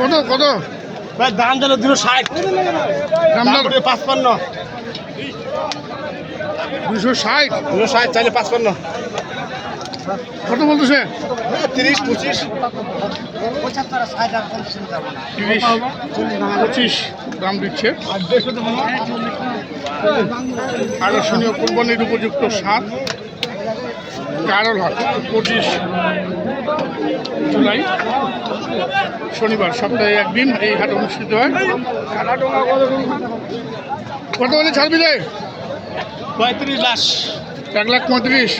কত কত? ভাই দাম দিল দুশো ষাট। দাম পাঁচপান্ন। দুশো ষাট? দুশো ষাট চাইলে পাঁচপান্ন। কত বলতেছে? তিরিশ পঁচিশ। তিরিশ পঁচিশ। দাম দিচ্ছে। আকর্ষণীয় কোরবানির উপযুক্ত সাত কারল হাট পঁচিশ জুলাই শনিবার সপ্তাহে একদিন এই হাট অনুষ্ঠিত হয়। কত বলে ছাড়বি রে পঁয়ত্রিশ লাখ এক লাখ পঁয়ত্রিশ।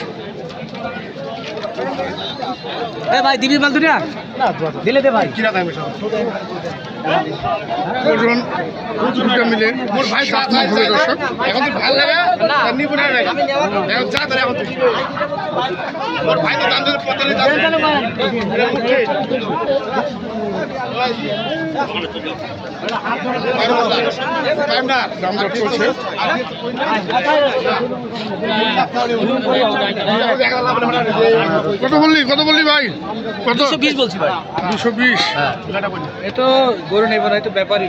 এ ভাই দিবি মাল দুনিয়া দিলে দে ভাই। কিনা দাম এসব ওজন দুটো মিলে। সাত লাখ হবে দর্শক এখন তো ভালো লাগে আর নিবো না এখন যা তাহলে এখন তুই। ভাই তো দাম দিল পঁয়তাল্লিশ দাম কত বললি? কত বললি ভাই কত দুশো বিশ বলছি ভাই দুশো বিশ এ তো গরু নেব না এই ব্যাপারই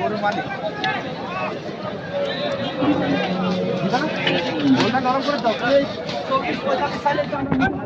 গরু মানে দাম উঠে দাম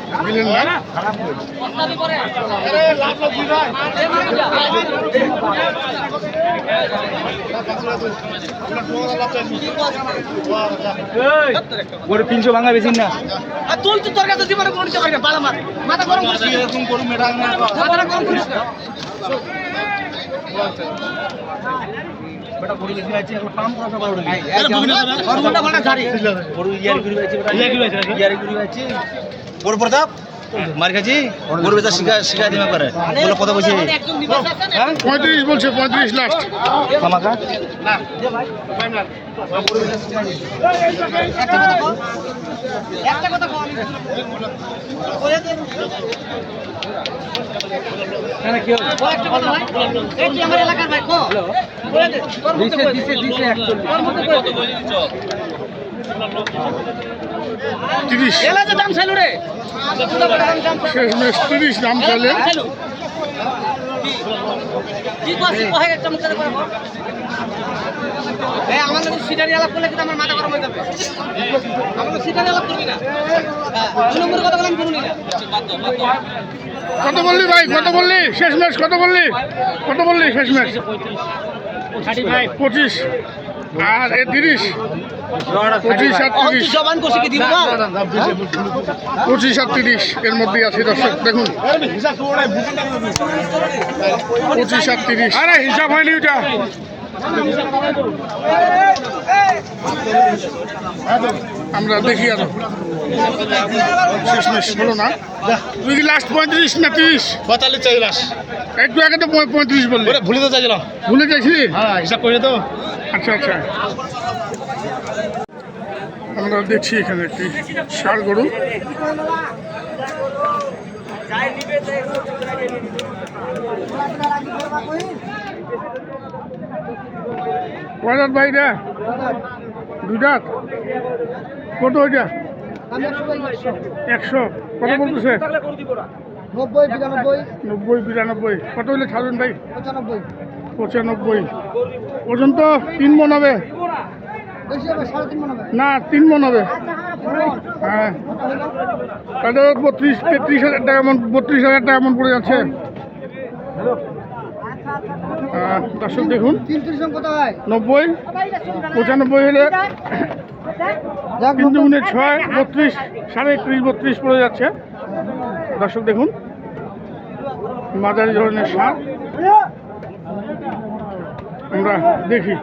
গরু তিনশো ভাঙা বেশি না। তুই তো তোর কাছে জীবনে কোনো নিতে না বালা মার। মাথা গরম করিস না এরকম করুন মেটা না। মাথা গরম করিস না। গরু প্রতাপ মার খাচ্ছি গরু বেচা শিখা দিমা করে বলে কথা বলছি হ্যাঁ পঁয়ত্রিশ বলছে পঁয়ত্রিশ লাস্ট খামাকা একটা কথা কও আমি বলে দে কেন কি হলো একটা কথা ভাই এই তুই আমার এলাকার ভাই কো বলে দে তোর মধ্যে দিছে দিছে 41 তোর মধ্যে কই তিরিশ এলা যে দাম চাইলো রে শেষ মেশ তিরিশ। দাম চলে চাইলো মুখে করে বল এই আমার সিটারি আলাপ করলে কিন্তু আমার মাথা গরম হয়ে যাবে। আমার সিটারি আলাপ করবি না। হ্যাঁ নম্বর কথা বললাম না কত বললি ভাই? কত বললি? শেষ ম্যাচ কত বললি? কত বললি শেষ ম্যাচ? পঁচিশ। আর এ তিরিশ পঁচিশ আর তিরিশ পঁচিশ আর তিরিশ এর মধ্যে আছে দর্শক দেখুন পঁচিশ আর তিরিশ আরে হিসাব হয়নি ওটা আমরা দেখি আরও। না। তুই কি লাস্ট পঁয়ত্রিশ না তিরিশ? পঁয়তাল্লিশ চাই লাস একটু আগে তো পঁয়- পঁয়ত্রিশ বললি। ওরে ভুলে তো চাইছিলাম ভুলে গেছি হ্যাঁ হিসাব করে তো। আচ্ছা আচ্ছা। আমরা দেখছি এখানে একটি ষাড় গরু। দাঁত ভাই রে দুই কত ওইটা একশো। কত বলতেছে নব্বই বিরানব্বই। নব্বই বিরানব্বই। কত হইলে ছাড়বেন ভাই? পঁচানব্বই। পঁচানব্বই। ওজন তো তিন মন হবে। না তিন মন হবে। হ্যাঁ। তাহলে বত্রিশ তেত্রিশ হাজার টাকা মন বত্রিশ হাজার টাকা মন পড়ে যাচ্ছে। দর্শক দেখুন। নব্বই পঁচানব্বই হলে তিন দুগুণে ছয় বত্রিশ সাড়ে একত্রিশ বত্রিশ পড়ে যাচ্ছে। দর্শক দেখুন মাঝারি ধরনের সার। আমরা দেখি।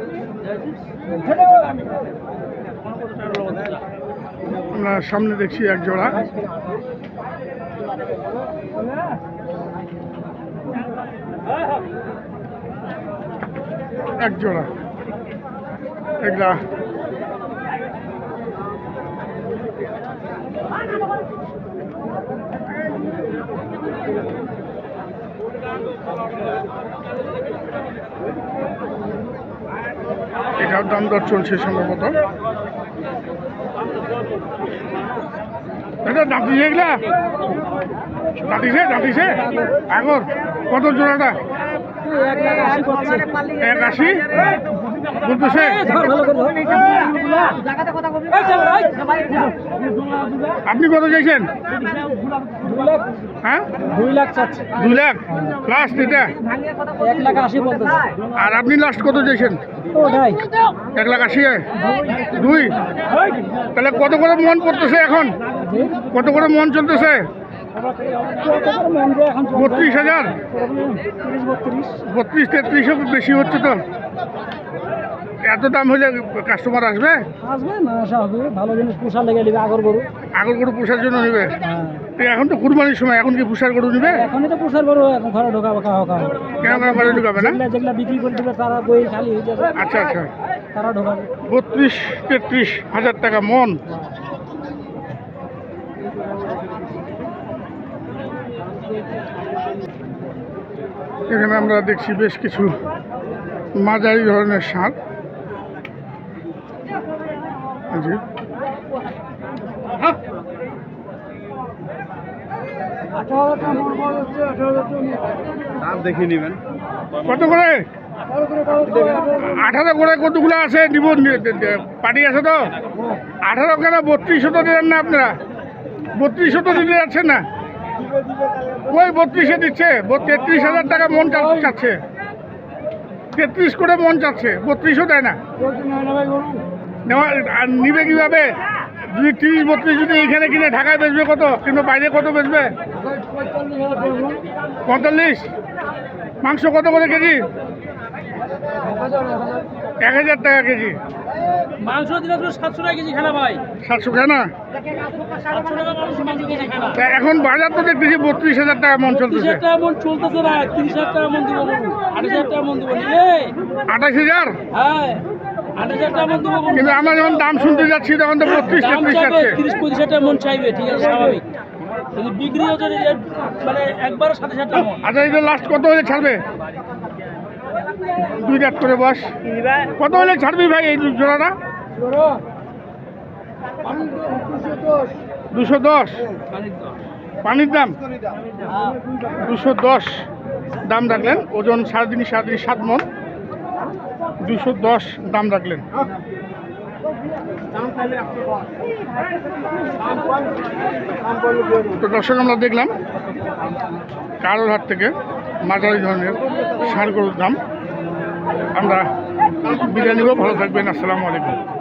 আমরা সামনে দেখছি এক জোড়া। এক জোড়া। এগুলা এটার দাম দর চলছে সম্ভবত। এটা দাঁতিছে এগুলা? দাঁতিছে দাঁতিছে আগর কত জোড়াটা? এক আশি আপনি কত চাইছেন? হ্যাঁ? দুই লাখ দুই লাখ লাস্ট এটা এক লাখ আশি আর আপনি লাস্ট কত চাইছেন? এক লাখ আশি দুই। তাহলে কত করে মন পড়তেছে এখন? কত করে মন চলতেছে? এখন। বত্রিশ হাজার? বত্রিশ তেত্রিশও বেশি হচ্ছে তো। এত দাম হলে কাস্টমার আসবে? আসবে না আসা হবে। ভালো জিনিস পোষা লেগে নেবে আগর গরু। আগর গরু পোষার জন্য নেবে? হ্যাঁ। এখন তো কুরবানির সময় এখন কি পোষার গরু নেবে? এখনই তো পোষার গরু এখন ঘরে ঢোকাবো খাওয়া খাওয়া কেন করে ঢুকাবে না? যেগুলা বিক্রি করে দিবে তারা বই খালি হয়ে যাবে। আচ্ছা আচ্ছা। তারা ঢোকাবে। বত্রিশ তেত্রিশ হাজার টাকা মন। এখানে আমরা দেখছি বেশ কিছু মাঝারি ধরনের সার। জি দেখে নেবেন। কত করে? আঠারো করে কতগুলো আছে? দিব পার্টি আছে তো? আঠারো কেন? বত্রিশশো তো দেন না আপনারা। বত্রিশশো তো দিতে যাচ্ছেন না। ওই বত্রিশে দিচ্ছে। তেত্রিশ হাজার টাকা মন চাচ্ছে। তেত্রিশ করে মন চাচ্ছে। বত্রিশও দেয় না। আর নিবে কীভাবে? যদি তিরিশ, বত্রিশ যদি এইখানে কিনে ঢাকায় বেচবে কত? কিন্তু বাইরে কত বেচবে? পঁয়তাল্লিশ। মাংস কত করে কেজি? এক হাজার টাকা কেজি। মাংস তো সাতশো টাকা কেজি খানা ভাই। সাতশো কেজি এখন বাজার তো দেখতেছি বত্রিশ হাজার টাকা মন চলতেছে। টাকা মন চলতেছে না তিরিশ হাজার টাকা মন দিব আঠাশ হাজার টাকা মন দিব আঠাশ হাজার? হ্যাঁ কিন্তু আমরা যখন দাম শুনতে যাচ্ছি তখন তো বত্রিশ তেত্রিশ যাচ্ছে। তিরিশ পঁয়ত্রিশ হাজার টাকা মন চাইবে ঠিক আছে স্বাভাবিক। বিক্রি হচ্ছে মানে একবারে হাজার টাকা আচ্ছা এই লাস্ট কত হলে ছাড়বে? দুই রাত করে বস। কত হলে ছাড়বি ভাই এই জোড়াটা? দুশো দশ। পানির দাম? দুশো দশ। দাম রাখলেন। ওজন সাড়ে তিন সাড়ে তিন সাত মন। দুশো দশ দাম রাখলেন। তো দর্শক, আমরা দেখলাম কারোর হাট থেকে মাঝারি ধরনের গরুর দাম। আমরা বিদায় নিব ভালো থাকবেন আসসালামু আলাইকুম।